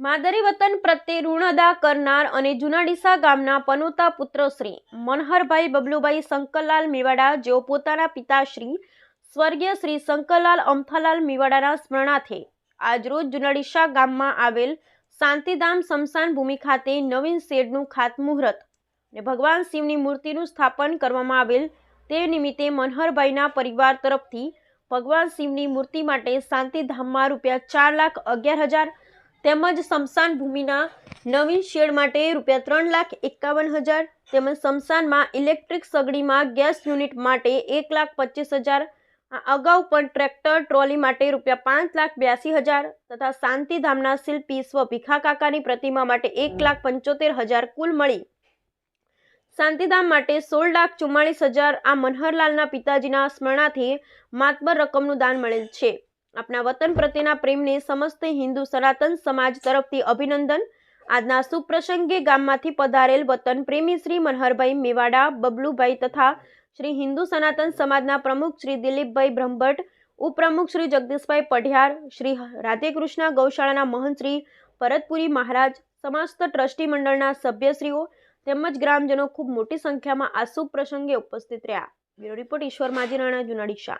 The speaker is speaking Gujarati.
માદરી વતન પ્રત્યે ઋણ અદા કરનાર અને જુનાડીસા ગામના પનોતા પુત્ર શ્રી મનહરભાઈ બબલુભાઈ શંકરલાલ મેવાડા, જેઓ પોતાના પિતાશ્રી સ્વર્ગીય શ્રી શંકરલાલ અમથાલાલ મેવાડાના સ્મરણાર્થે આજરોજ જુનાડીસા ગામમાં આવેલ શાંતિધામ સ્મશાન ભૂમિ ખાતે નવીન શેડનું ખાતમુહૂર્ત અને ભગવાન શિવની મૂર્તિનું સ્થાપન કરવામાં આવેલ તે નિમિત્તે મનહરભાઈના પરિવાર તરફથી ભગવાન શિવની મૂર્તિ માટે શાંતિધામમાં રૂપિયા ચાર લાખ અગિયાર હજાર તેમજ સ્મશાન ભૂમિના નવીન શેડ માટે રૂપિયા ત્રણ લાખ એકાવન હજાર તેમજ સ્મશાનમાં ઇલેક્ટ્રિક સગડીમાં ગેસ યુનિટ માટે એક લાખ પચીસ હજાર અગાઉ પણ ટ્રેક્ટર, ટ્રોલી માટે રૂપિયા પાંચ લાખ બ્યાસી હજાર તથા શાંતિધામના શિલ્પી સ્વ ભીખા કાકાની પ્રતિમા માટે એક લાખ પંચોતેર હજાર કુલ મળી. શાંતિધામ માટે સોળ લાખ ચુમ્માળીસ હજાર આ મનહરલાલના પિતાજીના સ્મરણાથી માતબર રકમનું દાન મળેલ છે. આપણા વતન પ્રત્યેના પ્રેમને સમસ્ત હિન્દુ સનાતન સમાજ તરફથી અભિનંદન. આજના શુભ પ્રસંગે ગામમાંથી પધારેલ વતન પ્રેમી શ્રી મનહરભાઈ મેવાડા, બબલુભાઈ તથા શ્રી હિન્દુ સનાતન સમાજના પ્રમુખ શ્રી દિલીપભાઈ બ્રહ્મભટ્ટ, ઉપપ્રમુખ શ્રી જગદીશભાઈ પઢિયાર, શ્રી રાધેકૃષ્ણ ગૌશાળાના મહંત શ્રી ભરતપુરી મહારાજ, સમસ્ત ટ્રસ્ટી મંડળના સભ્યશ્રીઓ તેમજ ગ્રામજનો ખૂબ મોટી સંખ્યામાં આ શુભ પ્રસંગે ઉપસ્થિત રહ્યા. બ્યુરો રિપોર્ટ ઈશ્વર માજીરાણા જુનાડીશા